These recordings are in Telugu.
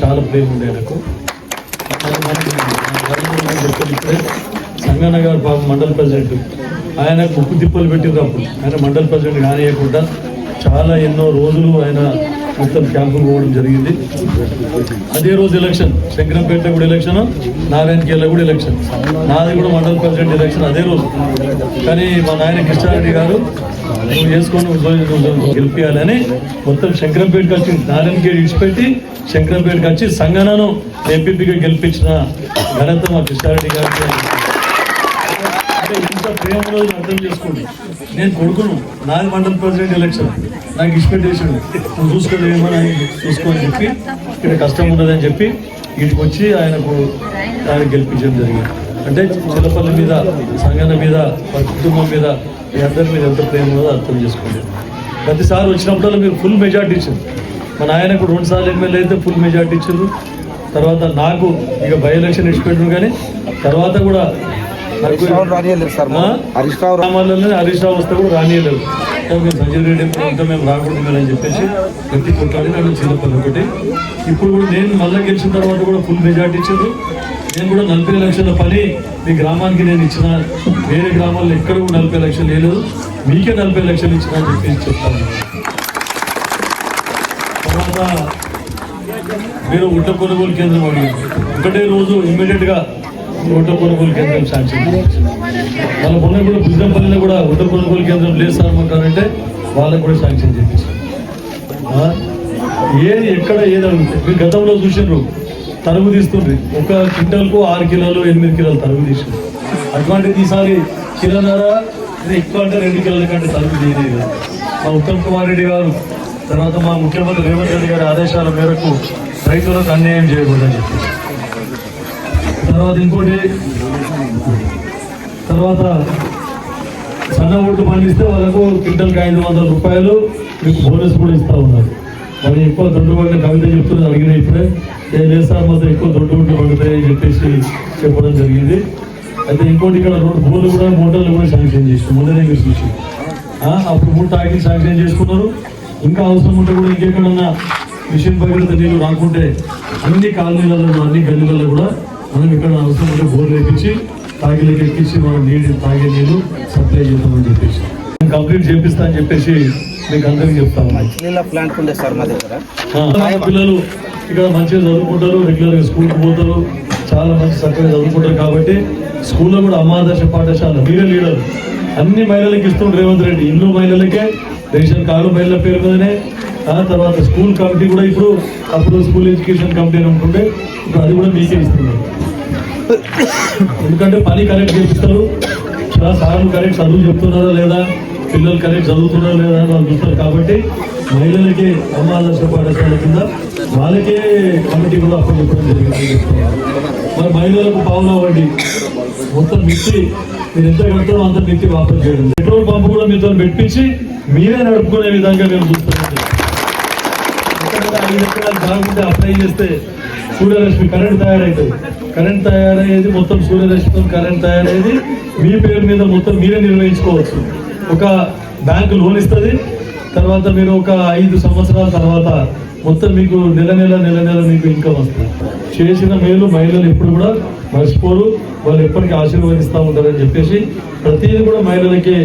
చాలా ప్రేమ ఉండే నాకు. సంగన్న గారు బాబు మండల ప్రెసిడెంట్. ఆయన ముక్కు తిప్పలు పెట్టింది అప్పుడు. ఆయన మండల ప్రెసిడెంట్ కానియకుండా చాలా ఎన్నో రోజులు ఆయన మొత్తం క్యాంపు పోవడం జరిగింది. అదే రోజు ఎలక్షన్ శంకరంపేట కూడా ఎలక్షన్ నారాయణకేళ్ళ కూడా ఎలక్షన్ నాది కూడా మండల ప్రెసిడెంట్ ఎలక్షన్ అదే రోజు. కానీ మా నాయన కృష్ణారెడ్డి గారు నేను వేసుకొని గెలిపించాలని మొత్తం శంకరంపేటకి వచ్చి నారాయణకేడి ఇచ్చిపెట్టి శంకరంపేటకి వచ్చి సంగనను ఎంపీపీగా గెలిపించిన ఘనత మా కృష్ణారెడ్డి గారికి. అంటే ఇంత ప్రేమ రోజు అర్థం చేసుకోండి నేను కొడుకును నాది మండల ప్రెసిడెంట్ ఎలక్షన్ నాకు ఇష్టపెట్టేసాడు నువ్వు చూసుకోలేదు ఏమని ఆయన చూసుకోని చెప్పి ఇక్కడ కష్టం ఉండదని చెప్పి ఇంటికి వచ్చి ఆయనకు ఆయన గెలిపించడం జరిగింది. అంటే చిలపల్లి మీద సంగన మీద కుటుంబం మీద మీ అందరి మీద ఎంత ప్రేమ ఉన్నదో అర్థం చేసుకోండి. ప్రతిసారి వచ్చినప్పుడల్లా మీరు ఫుల్ మెజార్టీ ఇచ్చారు. మా నాయనకు రెండు సార్లు ఎమ్మెల్యే అయితే ఫుల్ మెజార్టీ ఇచ్చారు. తర్వాత నాకు ఇక బై ఎలక్షన్ ఇచ్చిపెట్టారు కానీ తర్వాత కూడా హరీష్ రావు వస్తే కూడా రానియలేదు. కానీ మేము సంజయ్ రెడ్డి మేము రాకూడదు మీరు అని చెప్పేసి గట్టి కొట్టాలి నన్ను చిన్నపల్లి ఒకటి ఇప్పుడు కూడా నేను మళ్ళీ గెలిచిన తర్వాత కూడా ఫుల్ మెజార్టీ ఇచ్చారు. నేను కూడా నలభై లక్షల పని మీ గ్రామానికి నేను ఇచ్చిన వేరే గ్రామాల్లో ఎక్కడ కూడా నలభై లక్షలు లేదు మీకే నలభై లక్షలు ఇచ్చిన అని చెప్పేసి చెప్తాను. తర్వాత మీరు ఉట్ట కొనుగోలు కేంద్రం అడిగారు ఒకటే రోజు ఇమ్మీడియట్గా గా కొనుగోలు కేంద్రం శాంక్షన్ చేశారు. వాళ్ళ మొన్న కూడా బుద్ధంపల్లిలో కూడా ఉట్ట కొనుగోలు కేంద్రం లేదు సార్ అంటారంటే వాళ్ళకు కూడా శాంక్షన్ చేపించారు ఏది ఎక్కడ ఏది అడిగితే మీరు గతంలో చూసిండ్రు తరుగు తీస్తుంది ఒక క్వింటల్కు ఆరు కిలోలు ఎనిమిది కిలోలు తరుగు తీసిండ్రు. అటువంటిది ఈసారి కిలోన్నర ఎక్కువ అంటే రెండు కిలోల కంటే తరుగు తీయలేదు. మా ఉత్తమ్ కుమార్ రెడ్డి గారు తర్వాత మా ముఖ్యమంత్రి రేవంత్ రెడ్డి గారి ఆదేశాల మేరకు రైతులకు అన్యాయం చేయకూడదని చెప్పి తర్వాత ఇంకోటి తర్వాత సన్న ఓట్లు పండిస్తే వాళ్ళకు క్వింటల్కి ఐదు వందల రూపాయలు మీకు బోనస్ కూడా ఇస్తూ ఉన్నారు. మరి ఎక్కువ దొడ్డు పండిన కవిత చెప్తున్నది అడిగిన ఇప్పుడే. నేను లేదు సార్ మాత్రం ఎక్కువ దొడ్డు ఓట్లు పండుతాయని చెప్పేసి చెప్పడం జరిగింది. అయితే ఇంకోటి ఇక్కడ రోడ్డు పూలు కూడా మోటార్లు కూడా శాంక్షన్ చేసిన. మొన్ననే మీరు చూసి అప్పుడు మూడు ట్యాంకులు శాంక్షన్ చేసుకున్నారు. ఇంకా అవసరం ఉంటే కూడా ఇంకెక్కడన్నా మిషన్ భగీరథ నీళ్ళు రాకుంటే అన్ని కాలనీలలో అన్ని గల్లీలలో కూడా మనం ఇక్కడ అవసరం ఉంటే బోర్లు వేపించి తాగిలకి ఎక్కించి మనం నీళ్ళు తాగే నీళ్ళు సప్లై చేద్దామని చెప్పేసి. కంప్లీట్ చేపిస్తా అని చెప్పేసి మీకు అందరికీ చెప్తా ఉన్నాను నీళ్ళ ప్లాంట్ ఉండే సార్ మా దగ్గర. ఆ, పిల్లలు ఇక్కడ మంచిగా చదువుకుంటారు రెగ్యులర్గా స్కూల్కి పోతారు. చాలా మంచి చక్కగా చదువుకుంటారు కాబట్టి స్కూల్లో కూడా అమాదర్శ పాఠశాల మీరే లీడర్. అన్ని మహిళలకు ఇస్తుండ్రు రేవంత్ రెడ్డి. ఇల్లు మహిళలకే రేషన్ కార్డు మహిళల పేరు మీదనే తర్వాత స్కూల్ కమిటీ కూడా ఇప్పుడు అప్పుడు స్కూల్ ఎడ్యుకేషన్ కమిటీ అని ఉంటుండే ఇప్పుడు అది కూడా మీకే ఇస్తున్నారు ఎందుకంటే పని కరెక్ట్ చేపిస్తారు. సార్లు కరెక్ట్ చదువు చెప్తున్నారా లేదా? పిల్లలు కరెక్ట్ చదువుతున్నారా లేదా అని వాళ్ళు చూస్తారు. కాబట్టి మహిళలకి అమ్మ ఆదర్శ పాఠశాల కింద వాళ్ళకే కమిటీ కూడా అప్పుడు చెప్పడం జరిగింది. మరి మహిళలకు పావులా అవ్వండి. మొత్తం మిత్తి మీరు ఎంత కడతారో అంత మిత్తి వాపస్ చేయడం. పెట్రోల్ పంపు కూడా మీతో పెట్టించి మీరే నడుపుకునే విధంగా మేము ఐదు ఎకరాలు బాగుంటే అప్లై చేస్తే సూర్యరశ్మి కరెంట్ తయారవుతుంది కరెంట్ తయారయ్యేది మొత్తం సూర్యరశ్మితో కరెంట్ తయారయ్యేది. మీ పేరు మీద మొత్తం మీరే నిర్వహించుకోవచ్చు. ఒక బ్యాంకు లోన్ ఇస్తుంది. తర్వాత మీరు ఒక ఐదు సంవత్సరాల తర్వాత మొత్తం మీకు నెల నెల నెల నెల మీకు ఇన్కమ్ వస్తుంది. చేసిన మేలు మహిళలు ఎప్పుడు కూడా మర్చిపోరు. వాళ్ళు ఎప్పటికీ ఆశీర్వదిస్తూ ఉంటారని చెప్పేసి ప్రతిదీ కూడా మహిళలకే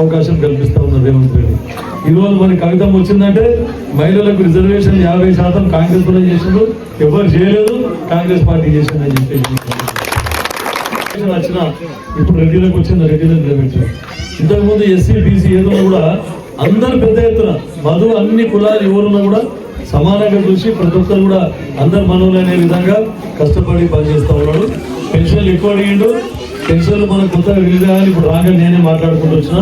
అవకాశం కల్పిస్తూ ఉన్నారు రేవంత్ రెడ్డి ఈరోజు మన కవితం వచ్చిందంటే మహిళలకు రిజర్వేషన్ యాభై శాతం కాంగ్రెస్ కూడా చేసిండు. ఎవరు చేయలేదు కాంగ్రెస్ పార్టీ చేసిందని చెప్పేసి. వచ్చిన ఇప్పుడు రెడ్డిలకు వచ్చింది రెడ్డిలో నిలబెట్టారు ఇంతకుముందు ఎస్సీ బీసీ ఏదో కూడా అందరు పెద్ద ఎత్తున మధు అన్ని కులాలు ఎవరున్నా కూడా సమానంగా చూసి ప్రతి ఒక్కరు కూడా అందరు మనవులు అనే విధంగా కష్టపడి పనిచేస్తూ ఉన్నాడు. పెన్షన్లు ఎక్కువ అడిగిండు. పెన్షన్లు మనం కొత్తగా విధాలు ఇప్పుడు రాగా నేనే మాట్లాడుకుంటూ వచ్చిన.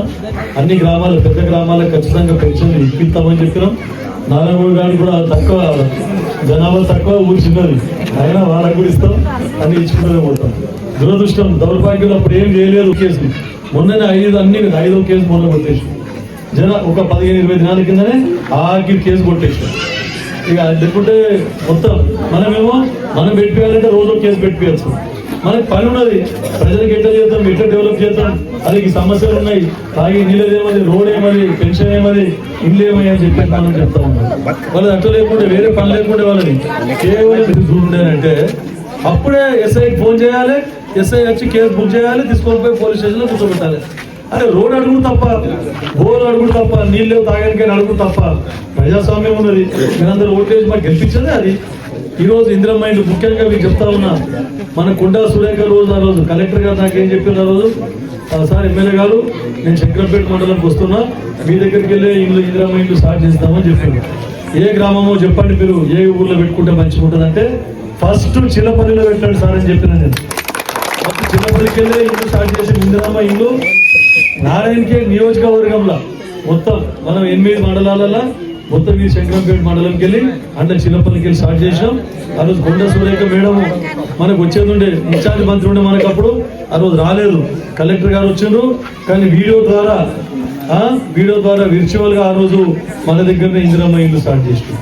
అన్ని గ్రామాలు పెద్ద గ్రామాలకు ఖచ్చితంగా పెన్షన్లు ఇప్పిస్తామని చెప్పినాం. నారాయణగూడ గారు కూడా తక్కువ జనాభా తక్కువ ఊరి చిన్నది. అయినా వాళ్ళకు కూడా ఇస్తాం. అన్ని ఇచ్చుకుంటూనే పోతాం. దురదృష్టం దౌర్భాగ్యం అప్పుడు ఏం చేయలేదు కేసు మొన్ననే ఐదు అన్ని ఐదో కేసు మొన్న కొట్టేసి జన ఒక పదిహేను ఇరవై దినాల కిందనే ఆఖరి కేసు కొట్టేసాం ఇక అది లేకుంటే మొత్తం మనమేమో మనం పెట్టిపోయాలంటే రోజు కేసు పెట్టిపోయచ్చు. మనకి పని ఉన్నది ప్రజలకు ఎట్లా చేద్దాం ఎట్లా డెవలప్ చేద్దాం అది సమస్యలు ఉన్నాయి. తాగి నీళ్ళది ఏమది రోడ్ ఏమది పెన్షన్ ఏమది ఇల్లు ఏమని అని చెప్పి మనం చెప్తా ఉన్నాం. వాళ్ళు అట్లా లేకుండా వేరే పని లేకుండా వాళ్ళని కేవలం చూడండి అప్పుడే ఎస్ఐకి ఫోన్ చేయాలి ఎస్ఐ వచ్చి కేసు బుక్ చేయాలి తీసుకొని పోయి పోలీస్ స్టేషన్లో కూర్చోబెట్టాలి. అరే రోడ్ అడుగు తప్ప బోర్ అడుగు తప్ప నీళ్ళు తాగడానికి అడుగు తప్ప. ప్రజాస్వామ్యం ఉన్నది. మీరందరూ ఓటేసి మాకు గెలిపించదే అది. ఈరోజు రోజు ముఖ్యంగా మీకు చెప్తా ఉన్నా మన కుండా సురేఖ రోజు ఆ రోజు కలెక్టర్ గారు నాకు ఏం చెప్పారు ఆ రోజు? ఆ సార్ ఎమ్మెల్యే గారు నేను చక్రంపేట మండలంకి వస్తున్నా మీ దగ్గరికి వెళ్ళి ఇల్లు ఇందిరమ్మ ఇండ్లు స్టార్ట్ చేస్తామని చెప్పారు. ఏ గ్రామమో చెప్పండి మీరు ఏ ఊర్లో పెట్టుకుంటే మంచిగా ఉంటుంది అంటే ఫస్ట్ చిల్లపల్లిలో పెట్టండి సార్ అని చెప్పిన నేను. ఫస్ట్ చిన్నపల్లికి వెళ్ళి ఇల్లు స్టార్ట్ చేసి ఇందిరమ్మ ఇల్లు నారాయణకే నియోజకవర్గంలో మొత్తం మనం ఎనిమిది మండలాలలో మొత్తం ఈ శంకరంపేట మండలంకి వెళ్ళి అంటే చిన్నప్పటికి వెళ్ళి స్టార్ట్ చేసాం ఆ రోజు గుండె సురేఖ మేడం మనకు వచ్చేది ఉండే ఇన్ఛార్జ్ మంత్రి ఉండే మనకు అప్పుడు. ఆ రోజు రాలేదు. కలెక్టర్ గారు వచ్చిండ్రు. కానీ వీడియో ద్వారా వీడియో ద్వారా విర్చువల్గా ఆ రోజు మన దగ్గరనే ఇందిరమ్మ ఇల్లు స్టార్ట్ చేసినాం.